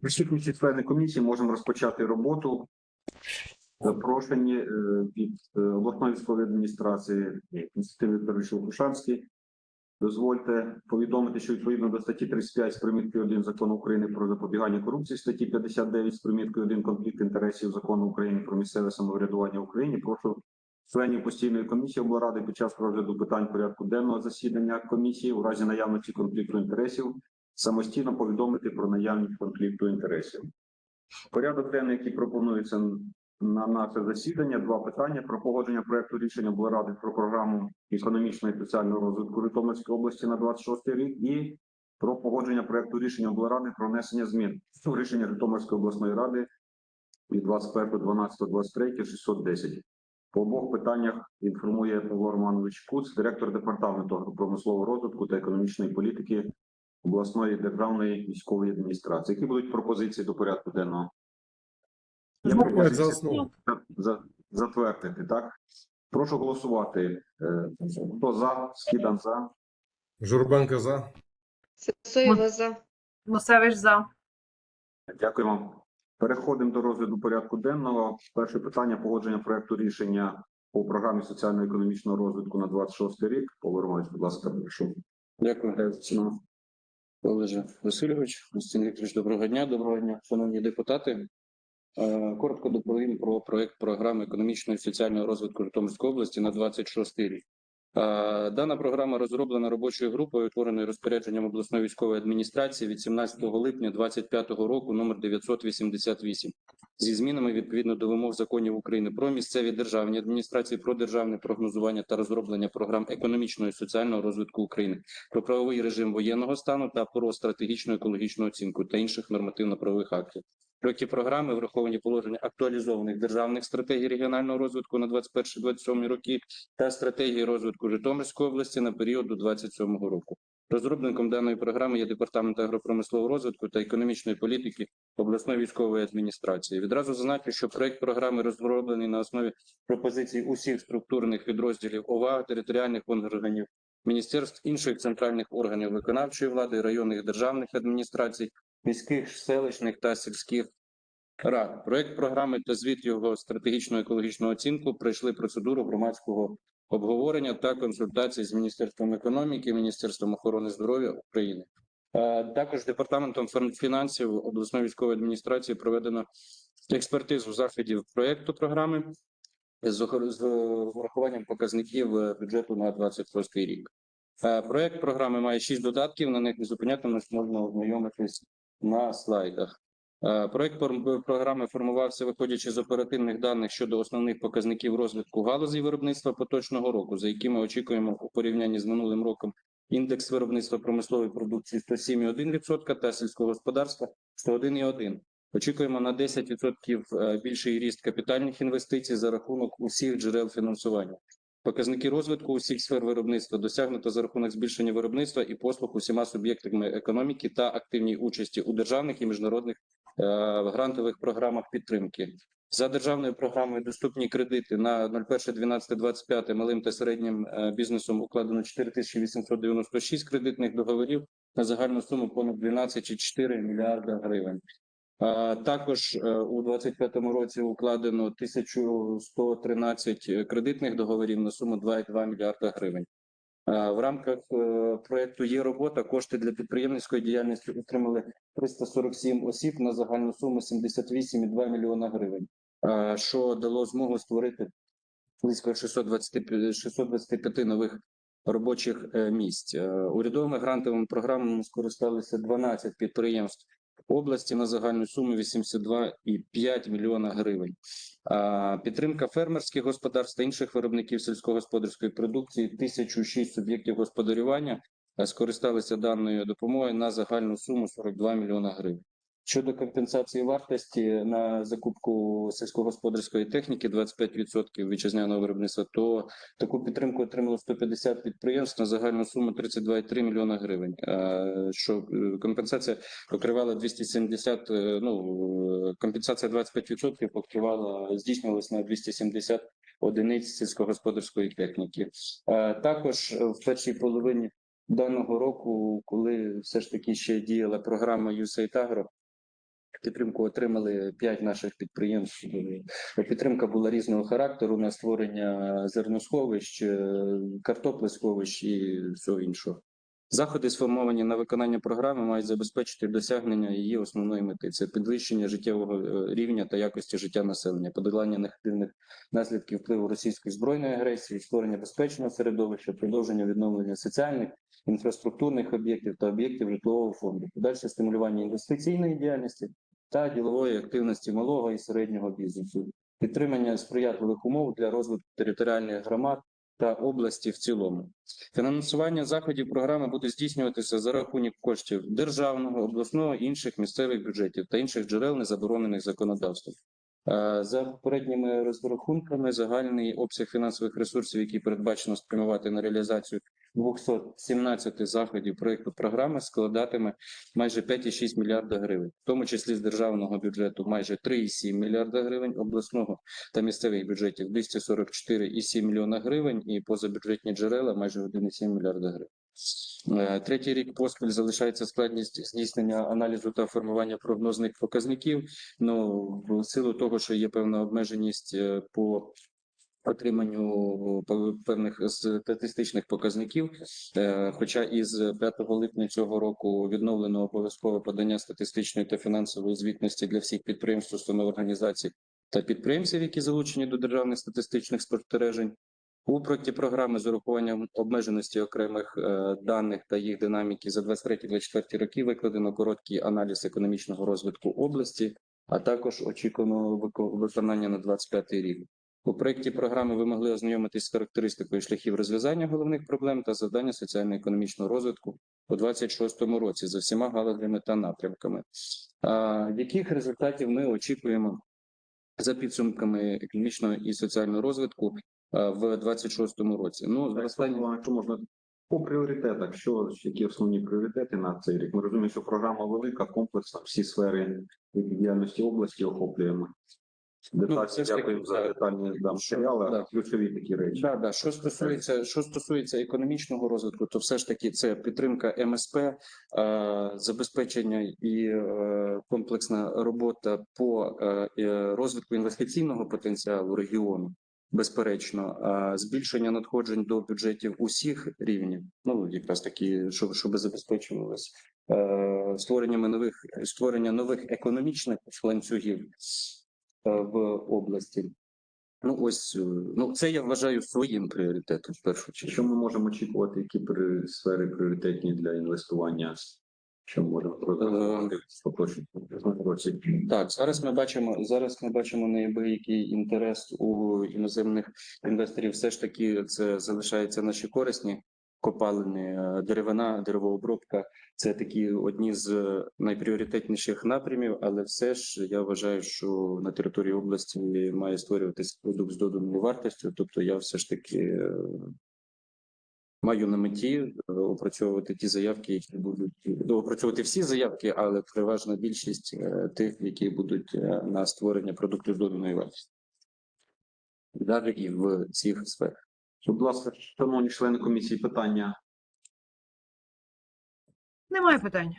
Присутні члени комісії можемо розпочати роботу. Запрошені е, від е, обласної військової адміністрації Константин Вікторович Лукушанський. Дозвольте повідомити, що відповідно до статті 35 з приміткою 1 закону України про запобігання корупції, статті 59 з приміткою 1 конфлікт інтересів закону України про місцеве самоврядування в Україні. Прошу членів постійної комісії облради під час розгляду питань порядку денного засідання комісії у разі наявності конфлікту інтересів самостійно повідомити про наявність конфлікту інтересів. Порядок денний, який пропонується на наше засідання, два питання про погодження проекту рішення облради про програму економічного і соціального розвитку Житомирської області на 26 рік і про погодження проекту рішення облради про внесення змін в рішення Житомирської обласної ради від 21.12.23 610. По обох питаннях інформує Павло Романович Куц, директор департаменту агропромислового розвитку та економічної політики обласної державної військової адміністрації. Які будуть пропозиції до порядку денного? За пропозиція? основу. За- Затвердити, так? Прошу голосувати. Е, Хто за? Скидан за. Журбенко за. Сисоєва за. Мусевич за. Дякуємо. Переходимо до розгляду порядку денного. Перше питання погодження проекту рішення по програмі соціально-економічного розвитку на 26 рік. Повернусь, будь ласка, прошу. Дякую, Олеже Васильович. Остін Вікторович, доброго дня. Доброго дня, шановні депутати. Е, Коротко доповім про проект програми економічного і соціального розвитку Житомирської області на 26 рік. Е, Дана програма розроблена робочою групою, утвореною розпорядженням обласної військової адміністрації від 17 липня 2025 року, номер 988, зі змінами відповідно до вимог законів України про місцеві державні адміністрації, про державне прогнозування та розроблення програм економічного і соціального розвитку України про правовий режим воєнного стану та про стратегічну екологічну оцінку та інших нормативно-правових актів. Проекті програми враховані положення актуалізованих державних стратегій регіонального розвитку на 21-27 роки та стратегії розвитку Житомирської області на період до 27 року. Розробником даної програми є департамент агропромислового розвитку та економічної політики обласної військової адміністрації. Відразу зазначу, що проект програми розроблений на основі пропозицій усіх структурних підрозділів ОВА, територіальних органів міністерств, інших центральних органів виконавчої влади, районних державних адміністрацій, міських, селищних та сільських рад. Проект програми та звіт його стратегічного екологічного оцінку пройшли процедуру громадського обговорення та консультацій з Міністерством економіки, Міністерством охорони здоров'я України. Е, Також департаментом фінансів обласної військової адміністрації проведено експертизу заходів проекту програми з врахуванням показників е, бюджету на 26 рік. Е, Проект програми має шість додатків. На них не зупинятимось, можна ознайомитись на слайдах. Е, Проект програми формувався виходячи з оперативних даних щодо основних показників розвитку галузей виробництва поточного року, за якими очікуємо у порівнянні з минулим роком індекс виробництва промислової продукції 107,1% та сільського господарства 101,1%. Очікуємо на 10% е, більший ріст капітальних інвестицій за рахунок усіх джерел фінансування. Показники розвитку усіх сфер виробництва досягнуто за рахунок збільшення виробництва і послуг усіма суб'єктами економіки та активній участі у державних і міжнародних е, грантових програмах підтримки. За державною програмою доступні кредити на 01.12.25 малим та середнім е, бізнесом укладено 4896 кредитних договорів на загальну суму понад 12,4 мільярда гривень. А, Також е, у 2025 році укладено 1113 кредитних договорів на суму 2,2 мільярда гривень. А, В рамках е, проекту є робота. Кошти для підприємницької діяльності отримали 347 осіб на загальну суму 78,2 мільйона гривень, а, що дало змогу створити близько 625, 625 нових робочих е, місць. Е, Урядовими грантовими програмами скористалися 12 підприємств області на загальну суму 82,5 мільйона гривень. Підтримка фермерських господарств та інших виробників сільськогосподарської продукції 1006 суб'єктів господарювання е, скористалися даною допомогою на загальну суму 42 мільйона гривень. Щодо компенсації вартості на закупку сільськогосподарської техніки 25% вітчизняного виробництва, то таку підтримку отримало 150 підприємств на загальну суму 32,3 мільйона гривень. Що е, компенсація покривала 270, е, ну компенсація 25% покривала здійснювалася на 270 одиниць сільськогосподарської техніки. Також в першій половині даного року, коли все ж таки ще діяла програма USAID Agro, Підтримку отримали 5 наших підприємств. Підтримка була різного характеру на створення зерносховищ, е, картоплесховищ і всього іншого. Заходи, сформовані на виконання програми, мають забезпечити досягнення її основної мети це підвищення життєвого е, рівня та якості життя населення, подолання негативних наслідків впливу російської збройної агресії, створення безпечного середовища, продовження відновлення соціальних, інфраструктурних об'єктів та об'єктів житлового фонду, подальше стимулювання інвестиційної діяльності та ділової активності малого і середнього бізнесу, підтримання сприятливих умов для розвитку територіальних громад та області в цілому. Фінансування заходів програми буде здійснюватися за рахунок коштів державного, обласного, інших місцевих бюджетів та інших джерел, не заборонених законодавством. Е, За попередніми розрахунками, загальний обсяг фінансових ресурсів, які передбачено спрямувати на реалізацію 217 заходів проекту програми, складатиме майже 5,6 мільярда гривень, в тому числі з державного бюджету майже 3,7 мільярда гривень, обласного та місцевих бюджетів 244,7 мільйона гривень і позабюджетні джерела майже 1,7 мільярда гривень. Е, Третій рік поспіль залишається складність здійснення аналізу та формування прогнозних показників. Ну в силу того, що є певна обмеженість е, по отриманню по- певних статистичних показників. Е, Хоча із 5 липня цього року відновлено обов'язкове подання статистичної та фінансової звітності для всіх підприємств, установ організацій та підприємців, які залучені до державних статистичних спостережень. У проєкті програми з урахуванням обмеженості окремих е, даних та їх динаміки за 23-24 роки викладено короткий аналіз економічного розвитку області, а також очікувано вико- виконання на 25 рік. У проєкті програми ви могли ознайомитись з характеристикою шляхів розв'язання головних проблем та завдання соціально-економічного розвитку у 26-му році за всіма галузями та напрямками. А, яких результатів ми очікуємо за підсумками економічного і соціального розвитку а, в 26-му році? Ну, зростання Якщо можна по пріоритетах, що які основні пріоритети на цей рік? Ми розуміємо, що програма велика, комплексна, всі сфери діяльності області охоплюємо. Деталі, Ну, ж за детальні да, матеріали, Да. ключові такі речі. Да, да. Що стосується, що стосується економічного розвитку, то все ж таки це підтримка МСП, е, забезпечення і е, комплексна робота по е, розвитку інвестиційного потенціалу регіону. Безперечно, збільшення надходжень до бюджетів усіх рівнів, ну якраз таки, щоб, щоб забезпечувалось е, створеннями нових створення нових економічних ланцюгів в області. Ну, ось е, ну це я вважаю своїм пріоритетом в першу чергу. Що ми можемо очікувати, які при- сфери пріоритетні для інвестування? Що можемо розраховувати році? Так, зараз ми бачимо зараз. Ми бачимо неабиякий інтерес у іноземних інвесторів. Все ж таки, це залишаються наші корисні копалини, е, деревина, деревообробка. Це такі одні з найпріоритетніших напрямів, але все ж я вважаю, що на території області має створюватися продукт з доданою вартістю. Тобто, я все ж таки е, маю на меті е, опрацьовувати ті заявки, які будуть ну, опрацьовувати всі заявки, але переважна більшість тих, які будуть на створення продуктів з доданої вартості. Навіть і в цих сферах. Будь ласка, шановні члени комісії, питання. Немає питань.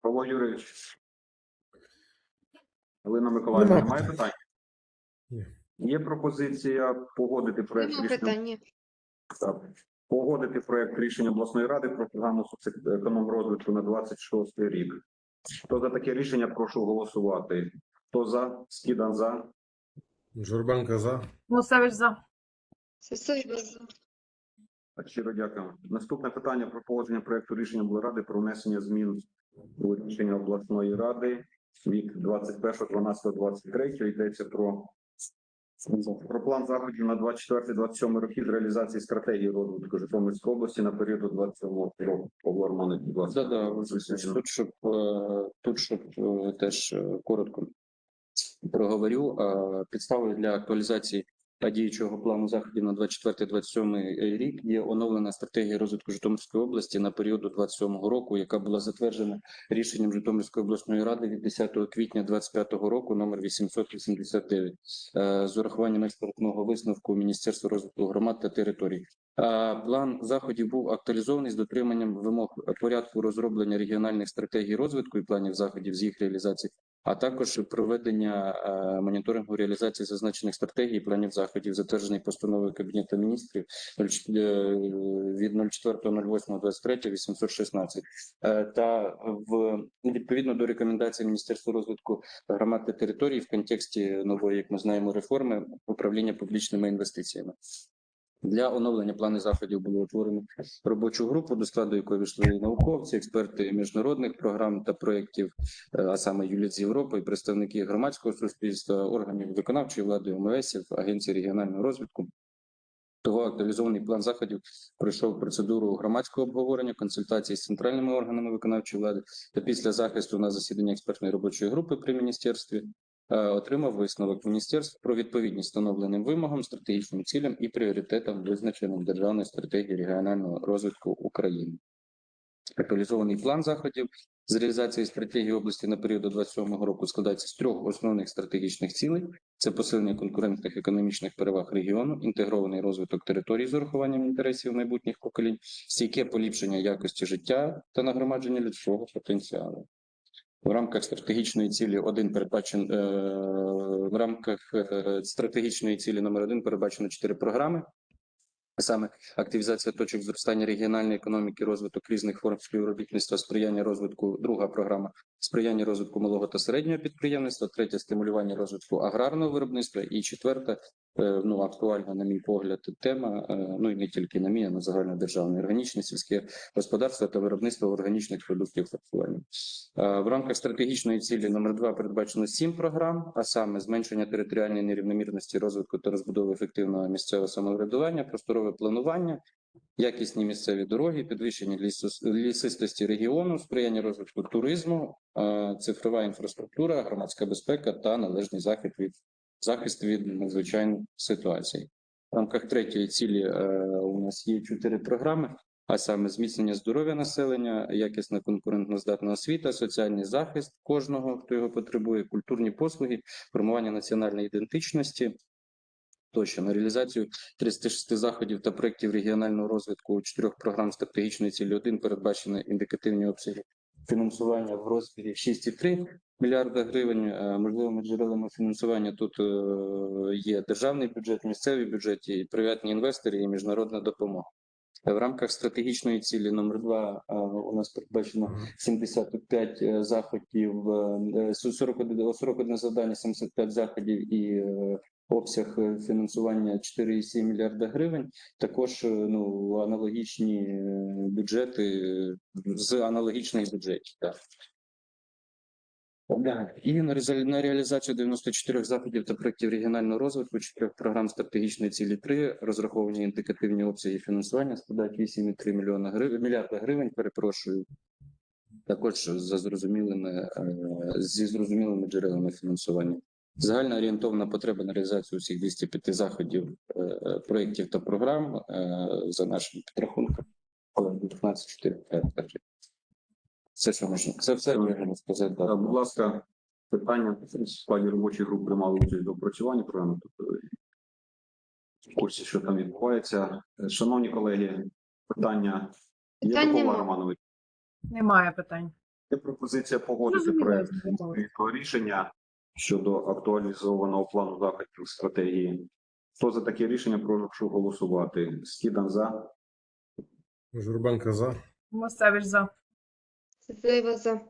Павло Юрійович. Галина Миколаївна, Нема немає питань? Ні. Є пропозиція погодити проект Нема рішення. питання. Так. Погодити проект рішення обласної ради про програму соцекономрозвитку на 26 рік. Хто за таке рішення, прошу голосувати. Хто за? Скідан за. Журбанка за. Мусевич за. Сисоєва за. Щиро дякую. Наступне питання про погодження проекту рішення обласної ради про внесення змін у рішення обласної ради від 21.12.23 йдеться про Про план заходів на 24-27 роки з реалізації стратегії розвитку Житомирської області на період до 27 року. Павло Романович, будь ласка. Да, да, тут, щоб е, тут, щоб е, теж е, коротко проговорю, підставою для актуалізації діючого плану заходів на 24-27 рік є оновлена стратегія розвитку Житомирської області на період до 27 року, яка була затверджена рішенням Житомирської обласної ради від 10 квітня 2025 року, номер 889, е, з урахуванням експертного висновку Міністерства розвитку громад та територій. План заходів був актуалізований з дотриманням вимог порядку розроблення регіональних стратегій розвитку і планів заходів з їх реалізації, а також проведення е, моніторингу реалізації зазначених стратегій і планів заходів, затверджений постановою Кабінету міністрів 04, е, від 04.08.23 816 Е, та в відповідно до рекомендацій Міністерства розвитку громад та територій в контексті нової, як ми знаємо, реформи управління публічними інвестиціями. Для оновлення плану заходів було утворено робочу групу, до складу якої війшли науковці, експерти міжнародних програм та проєктів, е, а саме ЮЛІТ з Європи, і представники громадського суспільства, органів виконавчої влади, ОМСів, Агенції регіонального розвитку. Того актуалізований план заходів пройшов процедуру громадського обговорення, консультації з центральними органами виконавчої влади та після захисту на засіданні експертної робочої групи при міністерстві отримав висновок міністерств про відповідність встановленим вимогам, стратегічним цілям і пріоритетам, визначеним державною стратегією регіонального розвитку України. Актуалізований план заходів з реалізації стратегії області на період до 27 року складається з трьох основних стратегічних цілей: це посилення конкурентних економічних переваг регіону, інтегрований розвиток територій з урахуванням інтересів майбутніх поколінь, стійке поліпшення якості життя та нагромадження людського потенціалу. В рамках стратегічної цілі один передбачен е, в рамках е, стратегічної цілі номер один передбачено чотири програми. Саме активізація точок зростання регіональної економіки, розвиток різних форм співробітництва, сприяння розвитку. Друга програма сприяння розвитку малого та середнього підприємництва. Третя стимулювання розвитку аграрного виробництва. І четверта, е, ну актуальна, на мій погляд, тема. е, Ну і не тільки на мій, а на загальнодержавне органічне сільське господарство та виробництво органічних продуктів харчування. Е, В рамках стратегічної цілі номер 2 передбачено сім програм, а саме зменшення територіальної нерівномірності розвитку та розбудови ефективного місцевого самоврядування, просторове планування, якісні місцеві дороги, підвищення лісистості регіону, сприяння розвитку туризму, е, цифрова інфраструктура, громадська безпека та належний захист від захист від надзвичайних ситуацій. В рамках третьої цілі е, у нас є чотири програми а саме зміцнення здоров'я населення, якісна конкурентноздатна освіта, соціальний захист кожного, хто його потребує, культурні послуги, формування національної ідентичності. Тощо на реалізацію 36 заходів та проєктів регіонального розвитку чотирьох програм стратегічної цілі 1 передбачені індикативні обсяги фінансування в розмірі 6,3 мільярда гривень. Е, Можливими джерелами фінансування тут е, є державний бюджет, місцевий бюджет, і приватні інвестори і міжнародна допомога. В рамках стратегічної цілі номер 2 у нас передбачено 75 е, заходів, е, 41, 41 завдання, 75 заходів і е, обсяг е, фінансування 4,7 мільярда гривень. Також е, ну аналогічні е, бюджети з аналогічних бюджетів. Так. І на реаліза- на реалізацію 94 заходів та проєктів регіонального розвитку, чотирьох програм стратегічної цілі 3, розраховані індикативні обсяги фінансування складають 8,3 мільйона гривень, мільярда гривень, перепрошую. Також за зрозумілими, зі зрозумілими джерелами фінансування. Загальна орієнтовна потреба на реалізацію усіх 205 заходів, е, е, проєктів та програм е, за нашим підрахунком. 15, 4, 5, 5. Це що можна. Це все можна сказати. Будь ласка, питання в складі робочої групи приймали участь до опрацювання програми. Тобто в курсі, що там відбувається. Шановні колеги, питання є до Павла. Романовича? Немає питань. Є пропозиція погодити Зрозуміло, проект це. рішення щодо актуалізованого плану заходів стратегії. Хто за таке рішення, прошу голосувати. Скідан за. Журбанка за. Мосевич за. Сисоєва за.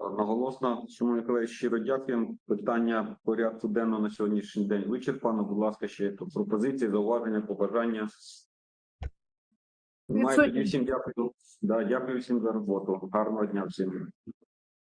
Одноголосно, шановні колеги, щиро дякуємо. Питання порядку денного на сьогоднішній день вичерпано. Будь ласка, ще є тут пропозиції, зауваження, побажання. Тоді всім дякую. Да, дякую всім за роботу. Гарного дня всім.